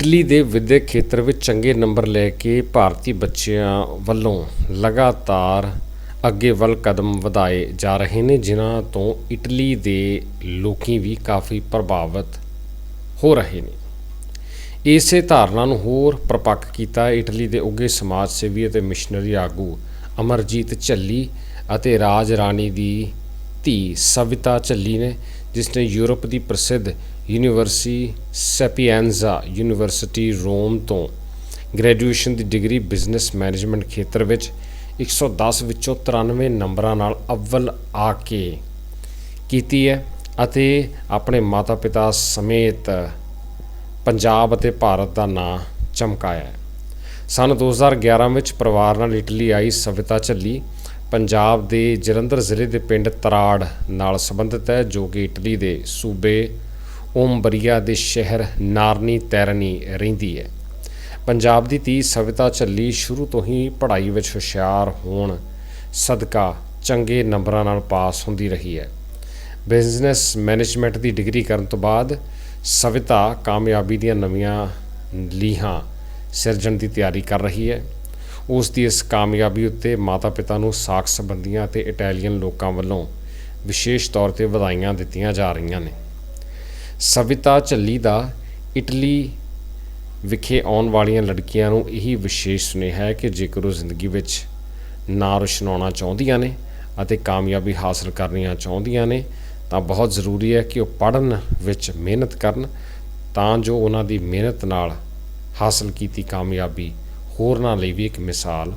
Italy ਦੇ ਵਿੱਦਿਅਕ ਖੇਤਰ ਵਿੱਚ ਚੰਗੇ ਨੰਬਰ ਲੈ ਕੇ ਭਾਰਤੀ ਬੱਚਿਆਂ ਵੱਲੋਂ ਲਗਾਤਾਰ ਅੱਗੇ ਵੱਲ ਕਦਮ ਵਧਾਏ ਜਾ ਰਹੇ ਨੇ, ਜਿਨ੍ਹਾਂ ਤੋਂ ਇਟਲੀ ਦੇ ਲੋਕੀ ਵੀ ਕਾਫੀ ਪ੍ਰਭਾਵਿਤ ਹੋ ਰਹੇ ਨੇ। ਇਸੇ ਧਾਰਨਾ ਨੂੰ ਹੋਰ ਪ੍ਰਪੱਕ ਕੀਤਾ ਇਟਲੀ ਦੇ ਉੱਘੇ ਸਮਾਜ ਸੇਵੀ ਅਤੇ ਮਿਸ਼ਨਰੀ ਆਗੂ ਅਮਰਜੀਤ ਝੱਲੀ ਅਤੇ ਰਾਜ ਰਾਣੀ ਦੀ ਧੀ ਸਵਿਤਾ ਝੱਲੀ ਨੇ, ਜਿਸ ਨੇ ਯੂਰਪ ਦੀ ਪ੍ਰਸਿੱਧ ਯੂਨੀਵਰਸਿਟੀ ਸੈਪੀਐਂਜ਼ਾ ਯੂਨੀਵਰਸਿਟੀ ਰੋਮ ਤੋਂ ਗ੍ਰੈਜੂਏਸ਼ਨ ਦੀ ਡਿਗਰੀ ਬਿਜ਼ਨਸ ਮੈਨੇਜਮੈਂਟ ਖੇਤਰ ਵਿੱਚ 110 ਵਿੱਚੋਂ 93 ਨੰਬਰਾਂ ਨਾਲ ਅਵਲ ਆ ਕੇ ਕੀਤੀ ਹੈ ਅਤੇ ਆਪਣੇ ਮਾਤਾ-ਪਿਤਾ ਸਮੇਤ ਪੰਜਾਬ ਅਤੇ ਭਾਰਤ ਦਾ ਨਾਂ ਚਮਕਾਇਆ ਹੈ। ਸਨ 2011 ਵਿੱਚ ਪਰਿਵਾਰ ਨਾਲ ਇਟਲੀ ਆਈ ਸਵਿਤਾ ਝੱਲੀ। ਪੰਜਾਬ ਦੇ ਜਲੰਧਰ ਜ਼ਿਲ੍ਹੇ ਦੇ ਪਿੰਡ ਤਰਾੜ ਨਾਲ ਸੰਬੰਧਿਤ ਹੈ, ਜੋ ਕਿ ਇਟਲੀ ਦੇ ਸੂਬੇ ਓਮਬਰੀਆ ਦੇ ਸ਼ਹਿਰ ਨਾਰਨੀ ਤੈਰਨੀ ਰਹਿੰਦੀ ਹੈ। ਪੰਜਾਬ ਦੀ ਧੀ ਸਵਿਤਾ ਝੱਲੀ ਸ਼ੁਰੂ ਤੋਂ ਹੀ ਪੜ੍ਹਾਈ ਵਿੱਚ ਹੁਸ਼ਿਆਰ ਹੋਣ ਸਦਕਾ ਚੰਗੇ ਨੰਬਰਾਂ ਨਾਲ ਪਾਸ ਹੁੰਦੀ ਰਹੀ ਹੈ। ਬਿਜ਼ਨਸ ਮੈਨੇਜਮੈਂਟ ਦੀ ਡਿਗਰੀ ਕਰਨ ਤੋਂ ਬਾਅਦ ਸਵਿਤਾ ਕਾਮਯਾਬੀ ਦੀਆਂ ਨਵੀਆਂ ਲੀਹਾਂ ਸਿਰਜਣ ਦੀ ਤਿਆਰੀ ਕਰ ਰਹੀ ਹੈ। ਉਸ ਦੀ ਇਸ ਕਾਮਯਾਬੀ ਉੱਤੇ ਮਾਤਾ-ਪਿਤਾ ਨੂੰ ਸਾਖ ਸੰਬੰਧੀਆਂ ਅਤੇ ਇਟਾਲੀਅਨ ਲੋਕਾਂ ਵੱਲੋਂ ਵਿਸ਼ੇਸ਼ ਤੌਰ ਤੇ ਵਧਾਈਆਂ ਦਿੱਤੀਆਂ ਜਾ ਰਹੀਆਂ ਨੇ। ਸਵਿਤਾ ਝੱਲੀ ਦਾ ਇਟਲੀ ਵਿਖੇ ਆਉਣ ਵਾਲੀਆਂ ਲੜਕੀਆਂ ਨੂੰ ਇਹੀ ਵਿਸ਼ੇਸ਼ ਸੁਨੇਹਾ ਹੈ ਕਿ ਜੇਕਰ ਉਹ ਜ਼ਿੰਦਗੀ ਵਿੱਚ ਨਾਂ ਰੋਸ਼ਨਾਉਣਾ ਚਾਹੁੰਦੀਆਂ ਨੇ ਅਤੇ ਕਾਮਯਾਬੀ ਹਾਸਲ ਕਰਨੀਆਂ ਚਾਹੁੰਦੀਆਂ ਨੇ, ਤਾਂ ਬਹੁਤ ਜ਼ਰੂਰੀ ਹੈ ਕਿ ਉਹ ਪੜ੍ਹਨ ਵਿੱਚ ਮਿਹਨਤ ਕਰਨ ਤਾਂ ਜੋ ਉਹਨਾਂ ਦੀ ਮਿਹਨਤ ਨਾਲ ਹਾਸਲ ਕੀਤੀ ਕਾਮਯਾਬੀ ਹੋਰਨਾਂ ਲਈ ਵੀ ਇੱਕ ਮਿਸਾਲ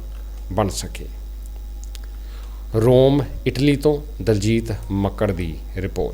ਬਣ ਸਕੇ। ਰੋਮ, ਇਟਲੀ ਤੋਂ ਦਲਜੀਤ ਮੱਕੜ ਦੀ ਰਿਪੋਰਟ।